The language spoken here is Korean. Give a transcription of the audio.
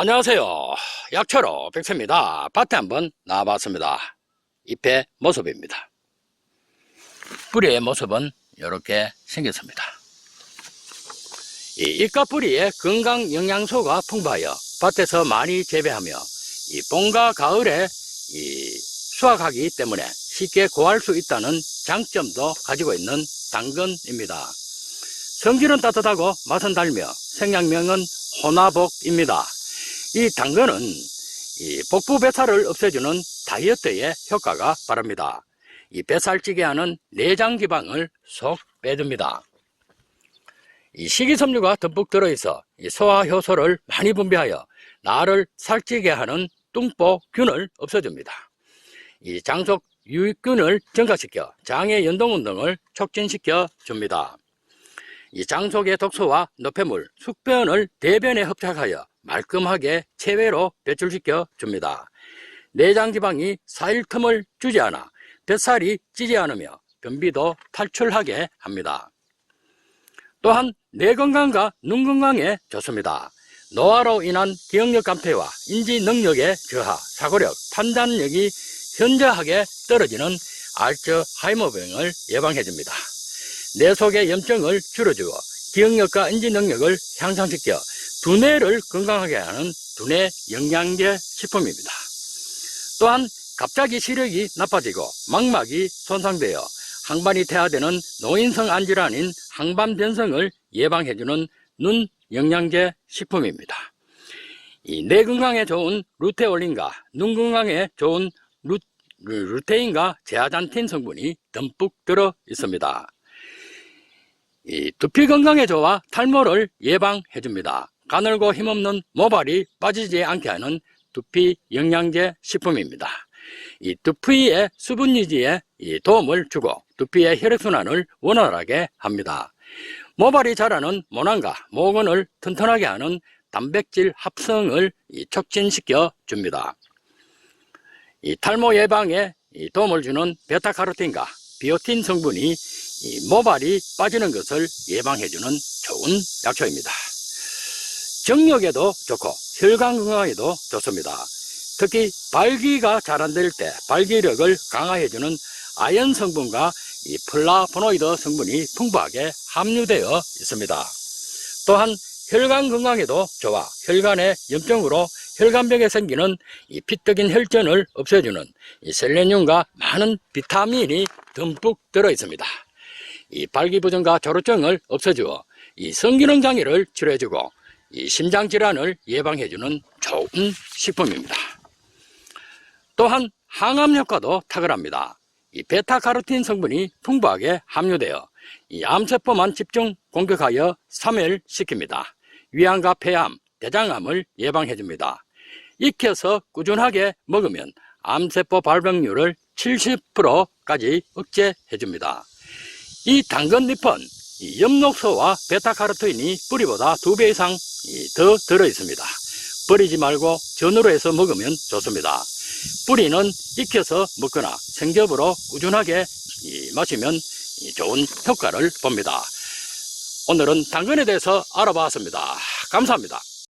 안녕하세요. 약초로 백세입니다. 밭에 한번 나와봤습니다. 잎의 모습입니다. 뿌리의 모습은 이렇게 생겼습니다. 이 잎과 뿌리에 건강 영양소가 풍부하여 밭에서 많이 재배하며 이 봄과 가을에 이 수확하기 때문에 쉽게 구할 수 있다는 장점도 가지고 있는 당근입니다. 성질은 따뜻하고 맛은 달며 생양명은 혼화복입니다. 이 당근은 이 복부 뱃살을 없애주는 다이어트에 효과가 바랍니다. 이 뱃살찌게 하는 내장 지방을 쏙 빼줍니다. 이 식이섬유가 듬뿍 들어있어 이 소화 효소를 많이 분비하여 나를 살찌게 하는 뚱보균을 없애줍니다. 이 장속 유익균을 증가시켜 장의 연동 운동을 촉진시켜 줍니다. 이 장속의 독소와 노폐물, 숙변을 대변에 흡착하여 말끔하게 체외로 배출시켜 줍니다. 내장 지방이 쌓일 틈을 주지 않아 뱃살이 찌지 않으며 변비도 탈출하게 합니다. 또한 뇌 건강과 눈 건강에 좋습니다. 노화로 인한 기억력 감퇴와 인지 능력의 저하, 사고력, 판단력이 현저하게 떨어지는 알츠하이머병을 예방해줍니다. 뇌 속의 염증을 줄여주어 기억력과 인지 능력을 향상시켜 두뇌를 건강하게 하는 두뇌 영양제 식품입니다. 또한 갑자기 시력이 나빠지고 망막이 손상되어 항반이 태아되는 노인성 안질환인 항반 변성을 예방해주는 눈 영양제 식품입니다. 이 뇌 건강에 좋은 루테올린과 눈 건강에 좋은 루, 루테인과 제아잔틴 성분이 듬뿍 들어 있습니다. 이 두피 건강에 좋아 탈모를 예방해 줍니다. 가늘고 힘없는 모발이 빠지지 않게 하는 두피 영양제 식품입니다. 이 두피의 수분 유지에 이 도움을 주고 두피의 혈액순환을 원활하게 합니다. 모발이 자라는 모낭과 모근을 튼튼하게 하는 단백질 합성을 이 촉진시켜 줍니다. 이 탈모 예방에 이 도움을 주는 베타카로틴과 비오틴 성분이 이 모발이 빠지는 것을 예방해주는 좋은 약초입니다. 정력에도 좋고 혈관 건강에도 좋습니다. 특히 발기가 잘 안 될 때 발기력을 강화해주는 아연 성분과 이 플라보노이드 성분이 풍부하게 함유되어 있습니다. 또한 혈관 건강에도 좋아 혈관의 염증으로 혈관벽에 생기는 이 피떡인 혈전을 없애주는 이 셀레늄과 많은 비타민이 듬뿍 들어 있습니다. 이 발기부전과 조루증을 없애주어 이 성기능 장애를 치료해주고 이 심장 질환을 예방해주는 좋은 식품입니다. 또한 항암 효과도 탁월합니다. 이 베타카로틴 성분이 풍부하게 함유되어 이 암세포만 집중 공격하여 사멸시킵니다. 위암과 폐암, 대장암을 예방해줍니다. 익혀서 꾸준하게 먹으면 암세포 발병률을 70%까지 억제해줍니다. 이 당근 잎은 이 엽록소와 베타카로틴이 뿌리보다 두 배 이상 이더 들어 있습니다. 버리지 말고 전으로 해서 먹으면 좋습니다. 뿌리는 익혀서 먹거나 생겹으로 꾸준하게 이 마시면 이 좋은 효과를 봅니다. 오늘은 당근에 대해서 알아봤습니다. 감사합니다.